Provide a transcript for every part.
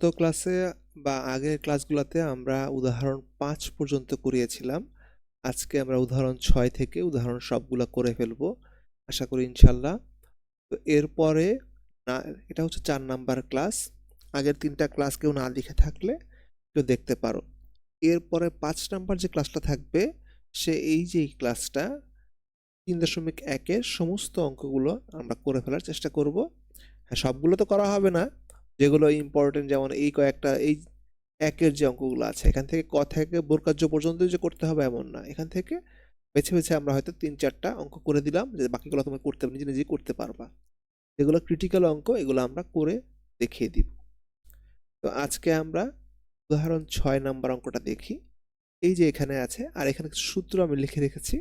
গত ক্লাসে বা আগের ক্লাসগুলোতে আমরা উদাহরণ পাঁচ পর্যন্ত করিয়েছিলাম। আজকে আমরা উদাহরণ ছয় থেকে উদাহরণ সবগুলো করে ফেলব, আশা করি ইনশাল্লাহ। তো এরপরে না, এটা হচ্ছে চার নাম্বার ক্লাস। আগের তিনটা ক্লাস কেউ না লিখে থাকলে কেউ দেখতে পারো। এরপরে পাঁচ নাম্বার যে ক্লাসটা থাকবে, সে এই যে ক্লাসটা, তিন দশমিক একের সমস্ত অঙ্কগুলো আমরা করে ফেলার চেষ্টা করব। হ্যাঁ সবগুলো তো করা হবে না। যেগুলো ইম্পর্টেন্ট যেমন এই কয়েকটা, এই একের যে অঙ্কগুলো আছে, এখান থেকে ক থেকে বোরকার্য পর্যন্ত যে করতে হবে এমন না। এখান থেকে বেছে বেছে আমরা হয়তো তিন চারটা অঙ্ক করে দিলাম, যে বাকিগুলো তুমি করতে নিজে নিজেই করতে পারবা। যেগুলো ক্রিটিক্যাল অঙ্ক, এগুলো আমরা করে দেখিয়ে দিব। তো আজকে আমরা উদাহরণ ছয় নাম্বার অঙ্কটা দেখি। এই যে এখানে আছে, আর এখানে সূত্র আমি লিখে রেখেছি।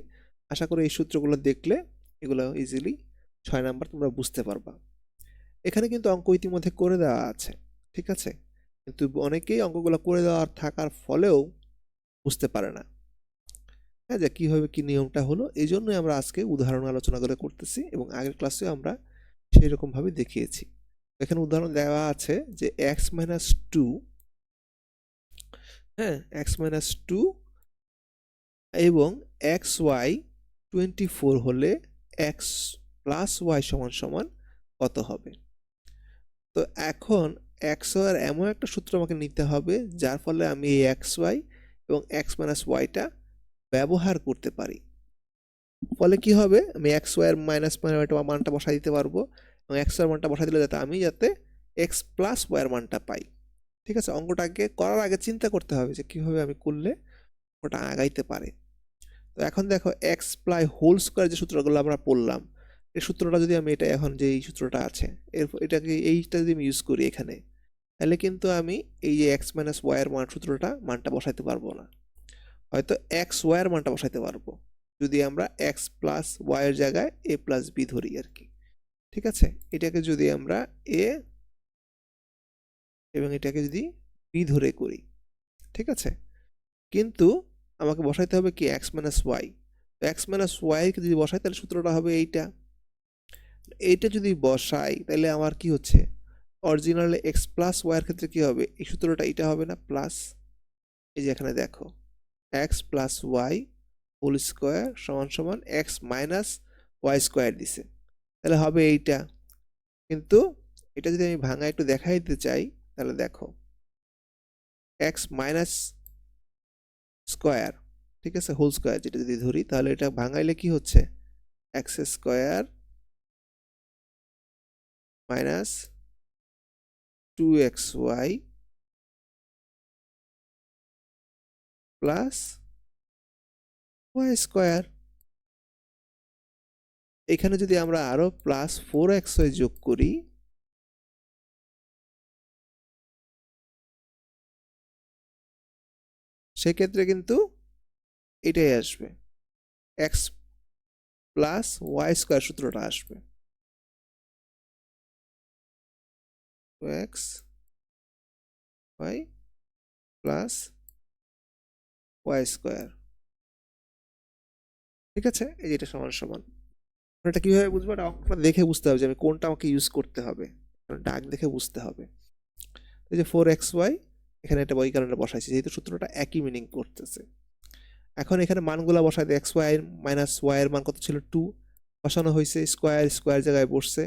আশা করি এই সূত্রগুলো দেখলে এগুলো ইজিলি ছয় নাম্বার তোমরা বুঝতে পারবা। এখানে কিন্তু অঙ্ক ইতিমধ্যে করে দেওয়া আছে, ঠিক আছে? কিন্তু অনেকেই অঙ্কগুলো করে দেওয়ার থাকার ফলেও বুঝতে পারে না। হ্যাঁ যে কীভাবে কী নিয়মটা হলো এই জন্যই আমরা আজকে উদাহরণ আলোচনা করে করতেছি এবং আগের ক্লাসেও আমরা সেই রকমভাবে দেখিয়েছি। এখানে উদাহরণ দেওয়া আছে যে এক্স মাইনাস টু হ্যাঁ এক্স মাইনাস টু এবং এক্স ওয়াই টোয়েন্টি ফোর হলে এক্স প্লাস ওয়াই সমান সমান কত হবে? তো এখন এক্স ওয়ার এমন একটা সূত্র আমাকে নিতে হবে, যার ফলে আমি এই এক্স ওয়াই এবং এক্স মাইনাস ওয়াইটা ব্যবহার করতে পারি। ফলে কি হবে? আমি এক্স ওয়াইয়ের মাইনাস মানটা বসাই দিতে পারব এবং এক্স ওয়ার মানটা বসাই দিলে যাতে আমি যাতে এক্স প্লাস ওয়াইয়ের মানটা পাই। ঠিক আছে? অঙ্কটাকে করার আগে চিন্তা করতে হবে যে কীভাবে আমি করলে ওটা আগাইতে পারে। তো এখন দেখো এক্স প্লাই হোল স্কোয়ার যে সূত্রগুলো আমরা পড়লাম এই সূত্রটা যদি আমি, এটা এখন যে এই সূত্রটা আছে, এর এটাকে এইটা যদি আমি ইউজ করি এখানে, তাহলে কিন্তু আমি এই যে এক্স মাইনাস ওয়াইয়ের মান সূত্রটা, মানটা বসাইতে পারব না। হয়তো এক্স ওয়াইয়ের মানটা বসাইতে পারব। যদি আমরা এক্স প্লাস ওয়াইয়ের জায়গায় এ প্লাস বি ধরি আর কি। ঠিক আছে? এটাকে যদি আমরা এ এবং এটাকে যদি বি ধরে করি। ঠিক আছে? কিন্তু আমাকে বসাইতে হবে কি এক্স মাইনাস ওয়াই তো এক্স মাইনাস ওয়াইকে যদি বসাই, তাহলে সূত্রটা হবে এইটা। এইটা যদি বসাই, তাহলে আমার কি হচ্ছে? অরিজিনাল এক্স প্লাস ওয়াইয়ের ক্ষেত্রে কি হবে? এই সূত্রটা এটা হবে না প্লাস এই যে এখানে দেখো X plus Y whole square সমান সমান এক্স মাইনাস ওয়াই স্কোয়ার দিছে। তাহলে হবে এইটা। কিন্তু এটা যদি আমি ভাঙা একটু দেখাই দিতে চাই, তাহলে দেখো এক্স মাইনাস স্কোয়ার ঠিক আছে? হোল স্কোয়ার যেটা যদি ধরি, তাহলে এটা ভাঙাইলে কি হচ্ছে? X square minus two X Y plus Y square এখানে যদি আমরা আরও প্লাস ফোর এক্স ওয়াই যোগ করি, সেক্ষেত্রে কিন্তু এটাই আসবে। এক্স প্লাস ওয়াই স্কোয়ার সূত্রটা আসবে। X Y plus Y square ঠিক আছে? এই যেটা সমান সমান। এটা কীভাবে বুঝব? এটা অঙ্কটা দেখে বুঝতে হবে যে আমি কোনটা আমাকে ইউজ করতে হবে। ডাক দেখে বুঝতে হবে। এই যে ফোর এক্স ওয়াই এখানে এটা ওই কারণে বসাইছি, যেহেতু সূত্রটা একই মিনিং করতেছে। এখন এখানে মানগুলো বসাই দিই এক্স ওয়াই মাইনাস ওয়াইয়ের মান কত ছিল? টু বসানো হয়েছে স্কোয়ার স্কোয়ার জায়গায় বসছে।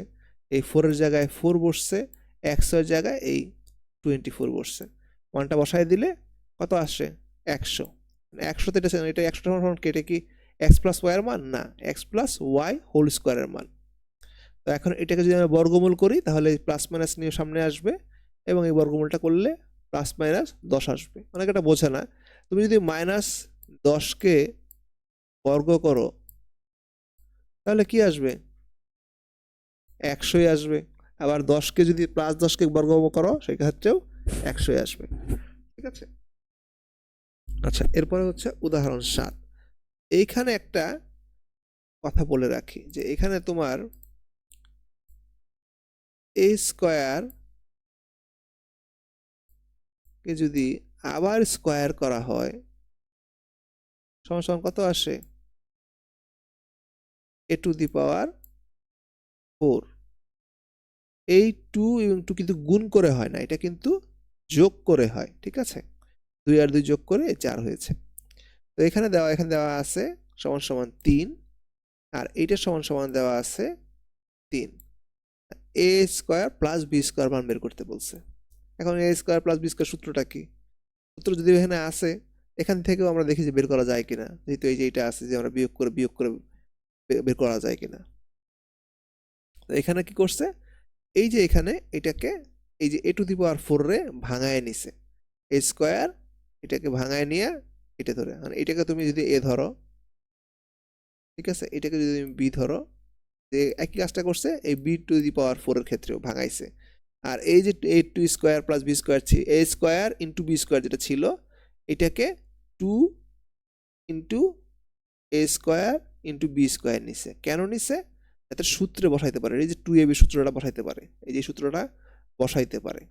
এই ফোরের জায়গায় ফোর বসছে এক্সের জায়গায় এই টোয়েন্টি ফোর বসছে। মানটা বসায় দিলে কত আসে? একশো। একশোতে এটা এটা একশো সমান কেটে কি? এক্স প্লাস ওয়াইয়ের মান? না এক্স প্লাস ওয়াই হোল স্কোয়ারের মান। তো এখন এটাকে যদি আমরা বর্গমূল করি, তাহলে প্লাস মাইনাস নিয়ে সামনে আসবে এবং এই বর্গমূলটা করলে প্লাস মাইনাস দশ আসবে। অনেকে এটা বোঝে না। তুমি যদি মাইনাস দশকে বর্গ করো, তাহলে কি আসবে? একশোই আসবে। আবার দশকে যদি প্লাস দশকে বর্গ করো সেক্ষেত্রেও একশোই আসবে। ঠিক আছে? আচ্ছা। এরপরে হচ্ছে উদাহরণ সাত। এইখানে একটা কথা বলে রাখি যে এখানে তোমার এ স্কোয়ার কে যদি আবার স্কোয়ার করা হয় সমান সমান কত আসে? A to the power four এই টু এবং টু কিন্তু গুণ করে হয় না, এটা কিন্তু যোগ করে হয়, ঠিক আছে? দুই আর দুই যোগ করে চার হয়েছে। তো এখানে দেওয়া এখানে দেওয়া আছে সমান সমান তিন, আর এইটা সমান সমান দেওয়া আছে তিন। A square plus B square মান বের করতে বলছে। এখন A square plus B square সূত্রটা কি? সূত্র যদি এখানে আসে, এখান থেকেও আমরা দেখি যে বের করা যায় কিনা, যেহেতু এই যে এটা আছে যে আমরা বিয়োগ করে বিয়োগ করে বের করা যায় কিনা। তো এখানে কি করছে? এই যে এখানে এটাকে এই যে এ টু দি পাওয়ার ফোর রে ভাঙায় নিছে। এ স্কোয়ার এটাকে ভাঙায় নিয়ে এটা ধরে। মানে এটাকে তুমি যদি এ ধরো, ঠিক আছে? এটাকে যদি তুমি বি ধরো, যে একই কাজটা করছে, এই বি টু দি পাওয়ার ফোরের ক্ষেত্রেও ভাঙাইছে। আর এই যে A two square plus B square A square into B square যেটা ছিল, এটাকে two into A square into B square নিছে। কেন নিছে? যাতে সূত্রে বসাইতে পারে। এই যে টু এ বি সূত্রটা বসাইতে পারে। এই যে সূত্রটা বসাইতে পারে।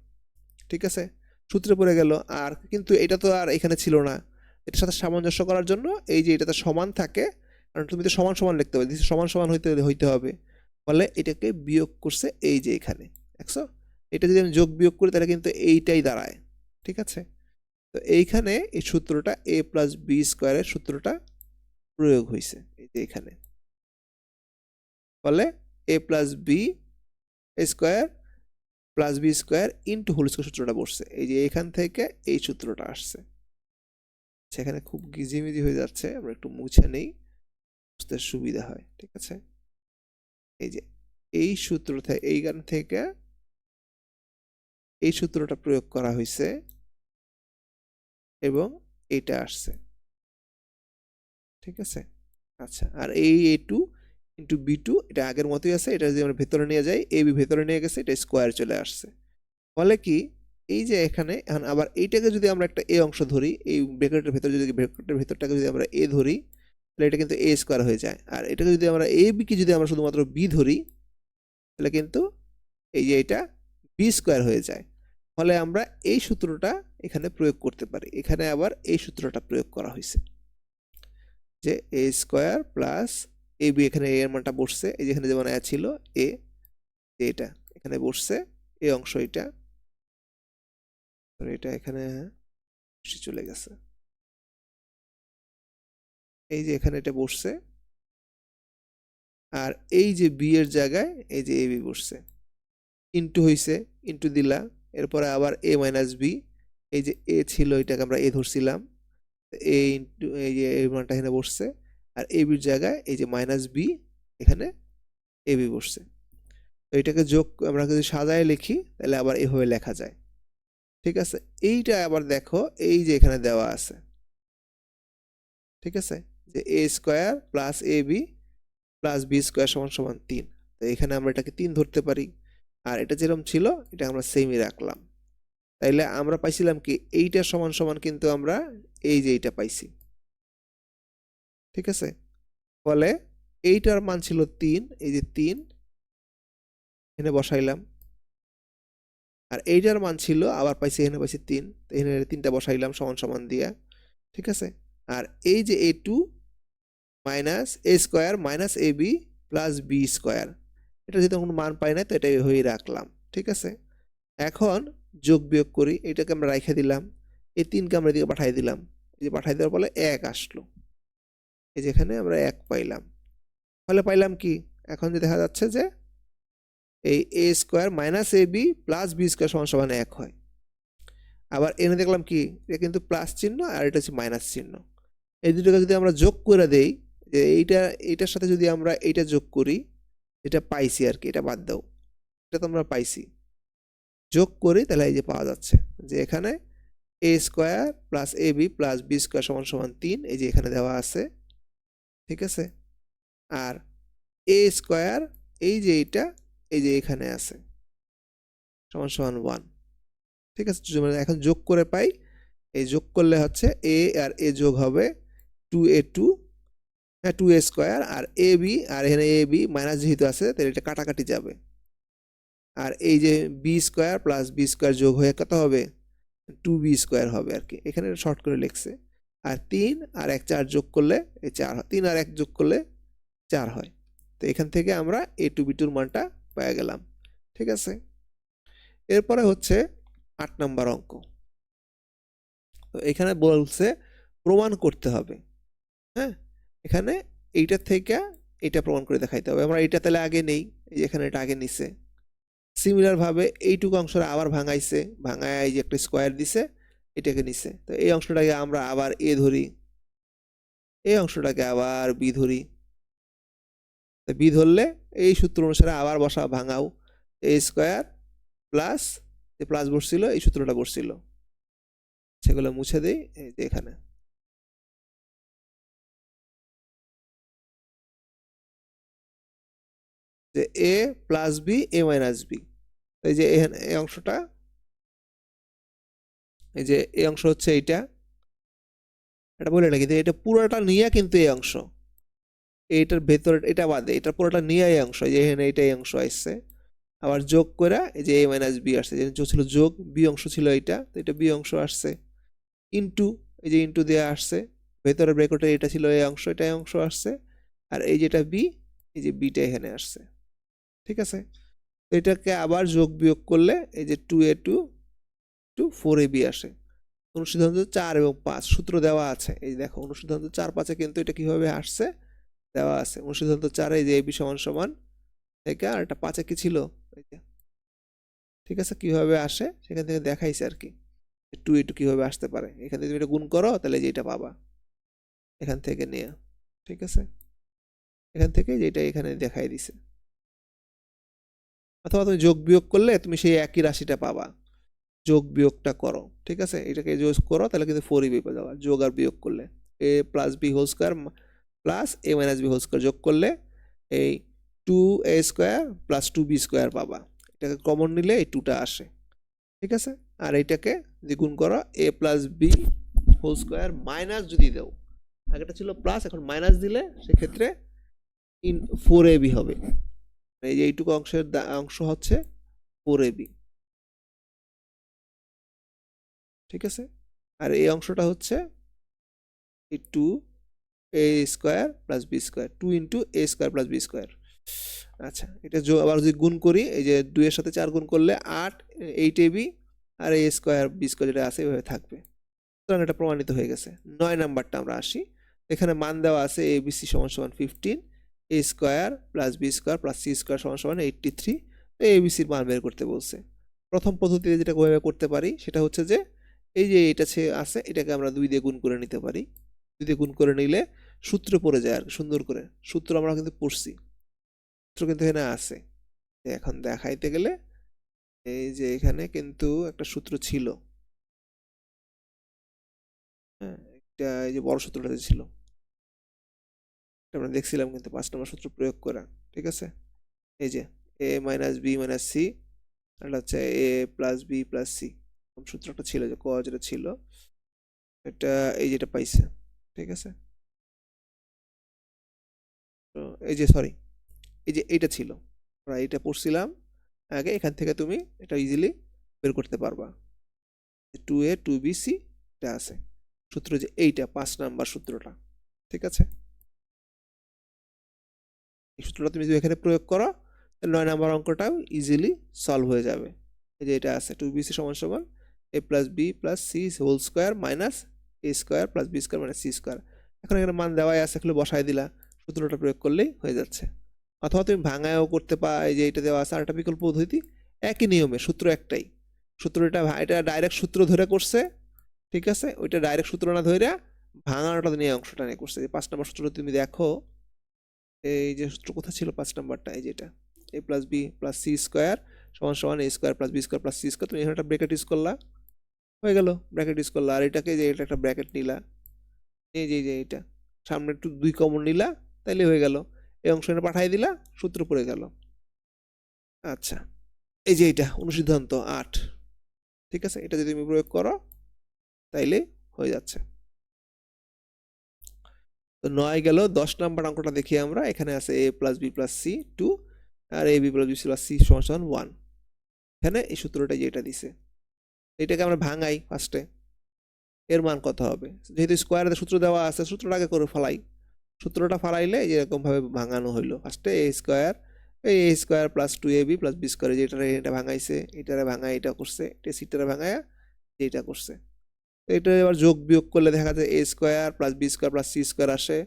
ঠিক আছে? সূত্রে পড়ে গেল। আর কিন্তু এটা তো আর এখানে ছিল না। এটার সাথে সামঞ্জস্য করার জন্য এই যে এটাতে সমান থাকে, কারণ তুমি তো সমান সমান লিখতে this সমান সমান হইতে হইতে হবে ফলে এটাকে বিয়োগ করছে এই যে এখানে। দেখছ? এটা যদি আমি যোগ বিয়োগ করি, তাহলে কিন্তু এইটাই দাঁড়ায়। ঠিক আছে? তো এইখানে এই সূত্রটা এ প্লাস বি স্কোয়ারের সূত্রটা প্রয়োগ হয়েছে এই যে এখানে। ফলে A plus B square plus B square into whole square সূত্রটা বসছে। এই যে এখান থেকে এই সূত্রটা আসছে। সেখানে খুব গিজিমিজি হয়ে যাচ্ছে, আমরা একটু মুছে নেই। বুঝতে সুবিধা হয়, ঠিক আছে? এই যে এই সূত্র থেকে এইখান থেকে এই সূত্রটা প্রয়োগ করা হয়েছে এবং এটা আসছে। ঠিক আছে? আচ্ছা আর এই A two into B two এটা আগের মতোই আছে, এটা যদি আমরা ভেতরে নিয়ে যাই এ বি ভেতরে নিয়ে গেছে, এটা স্কোয়ার চলে আসছে। ফলে কি? এই যে এখানে, এখন আবার এইটাকে যদি আমরা একটা এ অংশ ধরি, এই ব্রেকেটের ভেতরে যদি ব্রেকেটের ভেতরটাকে যদি আমরা এ ধরি, তাহলে এটা কিন্তু এ স্কোয়ার হয়ে যায়। আর এটাকে যদি আমরা এ বিকে যদি আমরা শুধুমাত্র বি ধরি, তাহলে কিন্তু এই যে এটা বি স্কোয়ার হয়ে যায়। ফলে আমরা এই সূত্রটা এখানে প্রয়োগ করতে পারি। এখানে আবার এই সূত্রটা প্রয়োগ করা হয়েছে। যে A square plus A, B এখানে এ এর মানটা বসছে। এই যেখানে যেমন এ ছিল, এ এটা এখানে বসছে এই অংশ এটা। এটা এখানে চলে গেছে। এই যে এখানে এটা বসছে। আর এই যে বি এর জায়গায় এই যে এ বি বসছে। ইন্টু হইছে ইন্টু দিলা। এরপরে আবার এ মাইনাস বি। এই যে এ ছিল, এটাকে আমরা এ ধরছিলাম। এ ইন্টু এই যে এই মানটা এখানে বসছে। আর এ বির জায়গায় এই যে মাইনাস বি এখানে এ বি বসছে। তো এটাকে যোগ, আমরা যদি সাজায় লিখি, তাহলে আবার এভাবে লেখা যায়। ঠিক আছে? এইটা আবার দেখো, এই যে এখানে দেওয়া আছে। ঠিক আছে? যে A square plus A B plus B square সমান সমান তিন। তো এখানে আমরা এটাকে তিন ধরতে পারি। আর এটা যেরকম ছিল, এটা আমরা সেমই রাখলাম। তাইলে আমরা পাইছিলাম কি, এইটা সমান সমান কিন্তু আমরা এই যে এইটা পাইছি। ঠিক আছে? ফলে এইটার মান ছিল তিন, এই যে তিন, এখানে বসাইলাম। আর এইটার মান ছিল, আবার পাইছি, এখানে পাইছি তিন এখানে তিনটা বসাইলাম সমান সমান দিয়া। ঠিক আছে? আর এই যে A two minus A square minus A B plus B square. এটা যেহেতু কোনো মান পাই না তো এটা হয়ে রাখলাম। ঠিক আছে? এখন যোগ বিয়োগ করি, এটাকে আমরা রাইখে দিলাম। এই তিনকে আমরা এদিকে পাঠাই দিলাম। এই যে পাঠাই দেওয়ার ফলে এক আসলো। এই যেখানে আমরা এক পাইলাম। ফলে পাইলাম কি? এখন যে দেখা যাচ্ছে যে এই A square minus A B plus B square সমান সমান এক হয়। আবার এনে দেখলাম কি? এটা কিন্তু প্লাস চিহ্ন আর এটা হচ্ছে মাইনাস চিহ্ন। এই দুটোকে যদি আমরা যোগ করে দেই, যে এইটা, এইটার সাথে যদি আমরা এইটা যোগ করি, এটা পাইছি আর কি, এটা বাদ দাও। এটা তো আমরা পাইছি। যোগ করি তাহলে এই যে পাওয়া যাচ্ছে যে এখানে A square plus A B plus B square সমান সমান তিন, এই যে এখানে দেওয়া আছে। ঠিক আছে? আর এ স্কোয়ার এই যে এইটা, এই যে এখানে আছে। সমান সমান ওয়ান ঠিক আছে? এখন যোগ করে পাই, এই যোগ করলে হচ্ছে এ আর এ যোগ হবে টু এ টু হ্যাঁ টু এ স্কোয়ার আর এ বি আর এখানে এ বি মাইনাস যেহেতু আছে, তাহলে এটা কাটাকাটি যাবে। আর এই যে B square plus B square যোগ হয়ে কত হবে? টু বি স্কোয়ার হবে আর কি। এখানে শর্ট করে লিখছে। আর তিন আর এক চার যোগ করলে এই চার হয়। তিন আর এক যোগ করলে চার হয়। তো এখান থেকে আমরা এ টু বি টুর মানটা পেয়ে গেলাম। ঠিক আছে? এরপরে হচ্ছে আট নাম্বার অঙ্ক। তো এখানে বলছে প্রমাণ করতে হবে। হ্যাঁ? এখানে এইটা থেকে এটা প্রমাণ করে দেখাইতে হবে। আমরা এটা তাহলে আগে নেই। এই যে এখানে এটা আগে নিছে। সিমিলার ভাবে এইটুকু অংশটা আবার ভাঙাইছে। ভাঙায় এই যে একটা স্কোয়ার দিছে। এটাকে নিছে। তো এই অংশটাকে আমরা আবার এ ধরি। এই অংশটাকে আবার বি ধরি। বি ধরলে এই সূত্র অনুসারে আবার বসা ভাঙাও। এ স্কোয়ার প্লাস যে প্লাস বসছিল, এই সূত্রটা বসছিল। সেগুলো মুছে দিই, এই যে এখানে। যে A plus B, A minus B. এই যে এখানে, এই অংশটা এই যে এই অংশ হচ্ছে এইটা। এটা বলে রাখি যে এটা পুরোটা নিয়ে কিন্তু এই অংশ। এইটার ভেতর, এটা বাদে, এটা পুরোটা নিয়ে এই অংশ যে এখানে এটা এই অংশ আসছে। আবার যোগ করে এই যে এ মাইনাস বি আসছে যে ছিল, যোগ বি অংশ ছিল এইটা, তো এটা বি অংশ আসছে। ইনটু এই যে ইনটু দেওয়া আসছে, ভেতরের ব্রেকেটে এটা ছিল এই অংশ, এটা অংশ আসছে। আর এই যেটা বি এই যে বিটা এখানে আসছে। ঠিক আছে? তো এটাকে আবার যোগ বিয়োগ করলে এই যে two A two two four A B আসে। অনুসিদ্ধান্ত চার এবং পাঁচ, সূত্র দেওয়া আছে। এই দেখো, অনুসিদ্ধান্ত চার, পাঁচে কিন্তু এটা কীভাবে আসছে? দেওয়া আছে। অনুসিদ্ধান্ত চারে এই যে এবি সমান সমান থেকে আর একটা পাঁচে কি ছিল? ঠিক আছে, কীভাবে আসে? সেখান থেকে দেখাইছে আর কি। টু টু কীভাবে আসতে পারে? এখান থেকে তুমি এটা গুণ করো, তাহলে যে এটা পাবা। এখান থেকে নিয়ে, ঠিক আছে? এখান থেকে যেটা এখানে দেখাই দিছে। অথবা তুমি যোগ বিয়োগ করলে তুমি সেই একই রাশিটা পাবা। যোগ বিয়োগটা করো, ঠিক আছে? এটাকে যোগ করো, তাহলে কিন্তু ফোর ইবি পেয়ে যাবা। যোগ আর বিয়োগ করলে A plus B whole square plus A minus B whole square যোগ করলে, এই two A square plus two B square পাবা। এটাকে কমন নিলে এই টুটা আসে, ঠিক আছে? আর এইটাকে যদি গুণ করো A plus B whole square minus যদি দেও আগেটা ছিল প্লাস এখন মাইনাস দিলে সেক্ষেত্রে ইন ফোর এ বি হবে। এই যে এইটুকু অংশের অংশ হচ্ছে ফোর এ ঠিক আছে? আর এই অংশটা হচ্ছে এই two A square plus B square two into A square plus B square আচ্ছা এটা আবার যদি গুণ করি, এই যে দুইয়ের সাথে চার গুণ করলে আট এইট এ বি আর এ স্কোয়ার বি স্কোয়ার যেটা আছে এভাবে থাকবে। সুতরাং এটা প্রমাণিত হয়ে গেছে। নয় নাম্বারটা আমরা আসি। এখানে মান দেওয়া আছে এ বি সি সমান সমান fifteen A square plus B square plus C square সমান সমান এইট্টি থ্রি তো এ বি সির মান বের করতে বলছে। প্রথম পদ্ধতিতে যেটা করতে পারি, সেটা হচ্ছে যে এই যে এটা আছে, এটাকে আমরা দুই দিয়ে গুণ করে নিতে পারি। দুই দিয়ে গুণ করে নিলে সূত্র পড়ে যায় আর সুন্দর করে। সূত্র আমরা কিন্তু পড়ছি। সূত্র কিন্তু এখানে আছে। এখন দেখাইতে গেলে এই যে এখানে কিন্তু একটা সূত্র ছিল। হ্যাঁ এটা এই যে বড় সূত্রটাতে ছিল। আমরা দেখছিলাম কিন্তু পাঁচ নম্বর সূত্র প্রয়োগ করা, ঠিক আছে? এই যে A minus B minus C আর হচ্ছে A plus B plus C সূত্রটা ছিল যে ক যেটা ছিল, এটা এই যেটা পাইছে, ঠিক আছে? এই যে সরি এই যে এইটা ছিল, আমরা এইটা পড়ছিলাম, আগে এখান থেকে তুমি এটা ইজিলি বের করতে পারবা। Two A two B C এটা আছে। সূত্র যে এইটা, পাঁচ নাম্বার সূত্রটা, ঠিক আছে? এই সূত্রটা তুমি যদি এখানে প্রয়োগ করো নয় নাম্বার অঙ্কটাও ইজিলি সলভ হয়ে যাবে। এই যে এটা আছে টু বি সি সমান সমান A plus B plus C whole square minus A square plus B square minus C square এখন এখানে মান দেওয়াই আছে এখানে বসাই দিলা। সূত্রটা প্রয়োগ করলেই হয়ে যাচ্ছে। অথবা তুমি ভাঙায়ও করতে পা এই যে এটা দেওয়া আছে আর একটা বিকল্প পদ্ধতি, একই নিয়মে, সূত্র একটাই। সূত্র এটা ডাইরেক্ট সূত্র ধরে করছে, ঠিক আছে? ওইটা ডাইরেক্ট সূত্র না ধরে ভাঙানোটা নিয়ে অংশটা নিয়ে করছে। যে পাঁচ নম্বর সূত্র তুমি দেখো, এই যে সূত্র কোথায় ছিল পাঁচ নাম্বারটা, এই যেটা A plus B plus C square সমান সমান A square plus B square plus C square তুমি এখানে একটা ব্র্যাকেট ইউজ করলা। হয়ে গেল ব্র্যাকেট ইউজ করলা। আর এটাকে যে, এটা একটা ব্র্যাকেট নিলা। এই যে যে এইটা সামনে একটু দুই কমন নিলা, তাইলে হয়ে গেল। এই অংশ এখানে পাঠাই দিলা, সূত্র পড়ে গেল। আচ্ছা। এই যে, এইটা, অনুসিদ্ধান্ত আট। ঠিক আছে? এটা যদি তুমি প্রয়োগ করো, তাইলে হয়ে যাচ্ছে। তো নয় গেল, দশ নাম্বার অঙ্কটা দেখি আমরা। এখানে আছে A plus B plus C two R A B plus B plus C সমান ওয়ান এখানে এই সূত্রটা যেটা দিছে। এটাকে আমরা ভাঙাই ফার্স্টে এর মান কত হবে? যেহেতু স্কোয়ারের সূত্র দেওয়া আছে সূত্রটাকে করে ফেলাই। সূত্রটা ফালাইলে যেরকমভাবে ভাঙানো হইল। ফার্স্টে এ স্কোয়ার এই A square plus two A B plus B square যেটা এটা ভাঙাইছে, এটারে ভাঙায়, এটা করছে, এটা সিটারে ভাঙায় এইটা করছে। তো এটা এবার যোগ বিয়োগ করলে দেখা যায় A square plus B square plus C square আসে,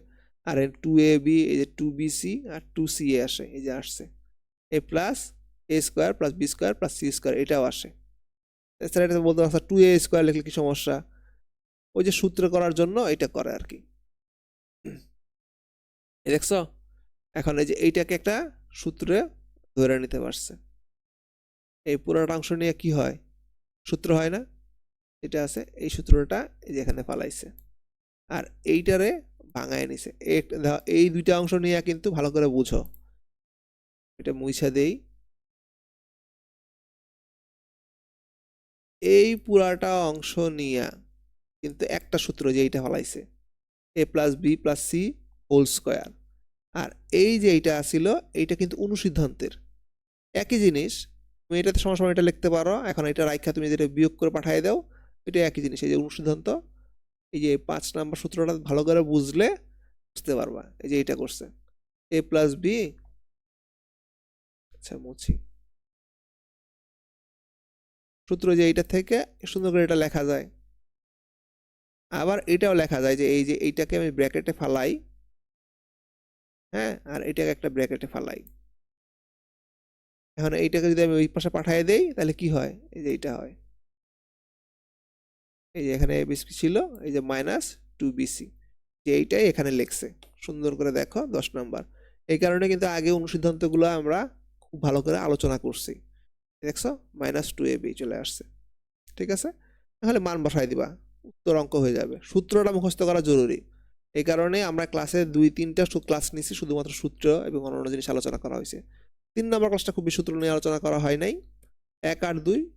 আর টু এ বি এই যে টু বি সি আর টু সি এ আসে, এই যে আসছে। A plus A square plus B square plus C square এটাও আসে। এছাড়া বলতে পারছ টু এ স্কোয়ার লিখলে কি সমস্যা? ওই যে সূত্র করার জন্য এটা করে আর কি। দেখছ? এখন এই যে এইটাকে একটা সূত্রে ধরে নিতে পারছে। এই পুরোটা অংশ নিয়ে কি হয়? সূত্র হয় না? এটা আছে, এই সূত্রটা এই যে এখানে ফালাইছে। আর এইটারে ভাঙায় নিছে। এই দুইটা অংশ নিয়ে কিন্তু ভালো করে বুঝো। এটা মুইছা দেই। এই পুরাটা অংশ নিয়ে কিন্তু একটা সূত্র যে এইটা ফলাইছে, A plus B plus C whole square. আর এই যে এইটা আসিল এইটা কিন্তু অনুসিদ্ধান্তের। একই জিনিস, তুমি এটাতে সময় এটা লিখতে পারো, এখন এটা রাইখা তুমি যেটা বিয়োগ করে পাঠিয়ে দাও, এটা একই জিনিস, এই যে অনুসিদ্ধান্ত। এই যে পাঁচ নাম্বার সূত্রটা ভালো করে বুঝলে বুঝতে পারবা, এই যে এইটা করছে। এ প্লাস বি আচ্ছা মুছি। সূত্র যে এইটা থেকে সুন্দর করে এটা লেখা যায়। আবার এটাও লেখা যায় যে এই যে এইটাকে আমি ব্র্যাকেটে ফালাই হ্যাঁ? আর এটাকে একটা ব্র্যাকেটে ফালাই। এখন এইটাকে যদি আমি ওই পাশে পাঠিয়ে দেই, তাহলে কি হয়? এই যে এইটা হয়। এই যে এখানে এবিসি ছিল, এই যে মাইনাস টু বিসি যে এইটাই এখানে লেখছে। সুন্দর করে দেখো, দশ নাম্বার। এই কারণে কিন্তু আগে অনুসিদ্ধান্তগুলো আমরা খুব ভালো করে আলোচনা করছি। দেখছ? মাইনাস টু এবি চলে আসছে। ঠিক আছে? তাহলে মান বসাই দিবা। উত্তর অঙ্ক হয়ে যাবে। সূত্রটা মুখস্থ করা জরুরি। এই কারণে আমরা ক্লাসে দুই, তিনটা ক্লাস নিছি, শুধুমাত্র সূত্র এবং অন্যান্য জিনিস আলোচনা করা হয়েছে। তিন নম্বর ক্লাসটা খুবই সূত্র নিয়ে আলোচনা করা হয় নাই। এক আর দুই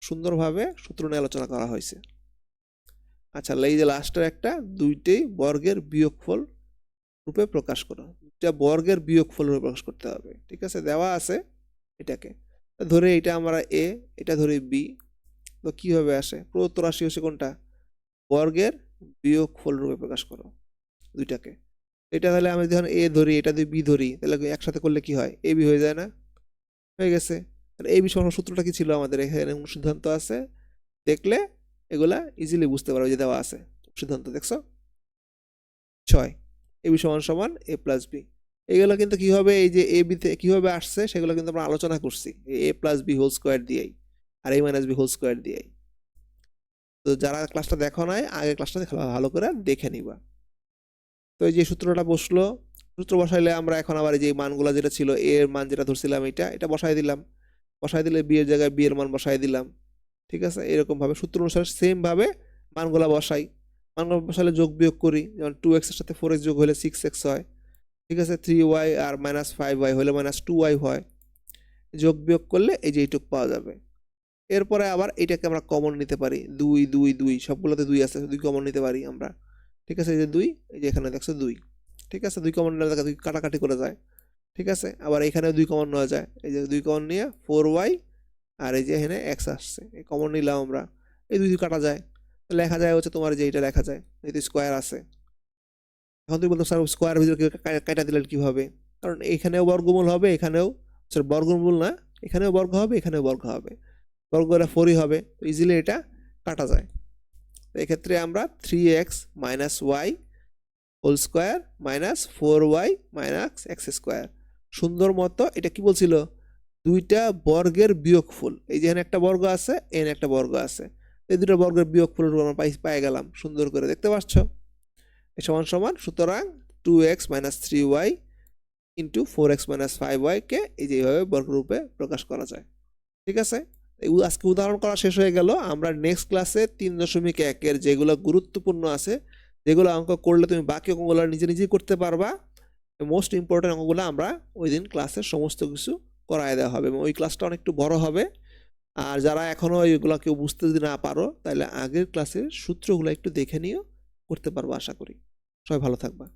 সুন্দরভাবে সূত্র নিয়ে আলোচনা করা হয়েছে। আচ্ছা এই যে লাস্টের একটা, দুইটাই বর্গের বিয়োগফল রূপে প্রকাশ করো। দুইটা বর্গের বিয়োগফল রূপে প্রকাশ করতে হবে। ঠিক আছে? দেওয়া আছে এটাকে। ধরে এটা আমরা এ এটা ধরে বি তো কীভাবে আসে? প্রদত্ত রাশি হচ্ছে কোনটা? বর্গের বিয়োগফল রূপে প্রকাশ করো, দুইটাকে। এটা তাহলে আমি যখন এ ধরি, এটা যদি বি ধরি, তাহলে একসাথে করলে কি হয়? এ বি হয়ে যায় না? হয়ে গেছে। আর এই বিষয় সূত্রটা কি ছিল আমাদের? এখানে সিদ্ধান্ত আছে? দেখলে এগুলা ইজিলি বুঝতে পারো যে দেওয়া আছে। সিদ্ধান্ত দেখছ? ছয়। এ বি সমান সমান এ প্লাস বি এগুলো কিন্তু কীভাবে এই যে এ বিতে কীভাবে আসছে, সেগুলো কিন্তু আমরা আলোচনা করছি। A plus B whole square দিয়েই আর A minus B whole square দিয়েই। তো যারা ক্লাসটা দেখো নাই, আগে ক্লাসটা ভালো করে দেখে নিবা। তো এই যে সূত্রটা বসল, সূত্র বসাইলে আমরা এখন আবার এই যে মানগুলো যেটা ছিল এ এর মান যেটা ধরছিলাম এটা এটা বসাই দিলাম। বসাই দিলে বি এর জায়গায় বি এর মান বসাই দিলাম। ঠিক আছে? এরকমভাবে সূত্র অনুসারে সেমভাবে মানগুলো বসাই। মানগুলো বসালে যোগ বিয়োগ করি, যেমন টু এক্সের সাথে ফোর এক্স যোগ হলে সিক্স এক্স হয়। ঠিক আছে? থ্রি ওয়াই আর মাইনাস ফাইভ ওয়াই হলে মাইনাস টু ওয়াই হয়। যোগ বিয়োগ করলে এই যে এইটুক পাওয়া যাবে। এরপরে আবার এটাকে আমরা কমন নিতে পারি। দুই দুই দুই, সবগুলোতে দুই আছে, দুই কমন নিতে পারি আমরা। ঠিক আছে? এই যে দুই, এই যে এখানে দেখছ দুই। ঠিক আছে? দুই কমন নিলে দেখা দুই কাটাকাটি করে যায়। ঠিক আছে? আবার এখানেও দুই কমন নেওয়া যায়। এই যে দুই কমন নিয়ে ফোর ওয়াই আর এই যে এখানে এক্স আসছে। এই কমন নিলাম আমরা। এই দুই দুই কাটা যায়। লেখা যায় হচ্ছে তোমার যে এইটা লেখা যায়। এই স্কোয়ার আছে। এখন তুমি বলতো স্যার স্কোয়ার ভিতরে কাটা দিলেন কীভাবে? কারণ এখানেও বর্গমূল হবে, এখানেও স্যার বর্গমূল না, এখানেও বর্গ হবে, এখানেও বর্গ হবে। বর্গটা ফোরই হবে ইজিলি এটা কাটা যায়। তো এক্ষেত্রে আমরা three X minus Y whole square minus four Y minus X square সুন্দর মতো এটা কি বলছিল? দুইটা বর্গের বিয়োগফল। এই যেখানে একটা বর্গ আছে, এখানে একটা বর্গ আছে। এই দুটো বর্গের বিয়োগফল আমরা পাই পেয়ে গেলাম, সুন্দর করে, দেখতে পাচ্ছ? সমান সমান সুতরাং two X minus three Y into four X minus five ওয়াইকে এই যে এইভাবে বর্গরূপে প্রকাশ করা যায়। ঠিক আছে? আজকে উদাহরণ করা শেষ হয়ে গেল। আমরা নেক্সট ক্লাসে তিন দশমিক একের যেগুলো গুরুত্বপূর্ণ আছে, যেগুলো অঙ্ক করলে তুমি বাকি অঙ্কগুলো নিজে নিজেই করতে পারবা। মোস্ট ইম্পর্টেন্ট অঙ্কগুলো আমরা ওই দিন ক্লাসের সমস্ত কিছু করায় দেওয়া হবে এবং ওই ক্লাসটা অনেকটু বড় হবে। আর যারা এখনও এইগুলো কেউ বুঝতে যদি না পারো, তাহলে আগের ক্লাসের সূত্রগুলো একটু দেখে নিও, করতে পারব আশা করি। সবাই ভালো থাকবা।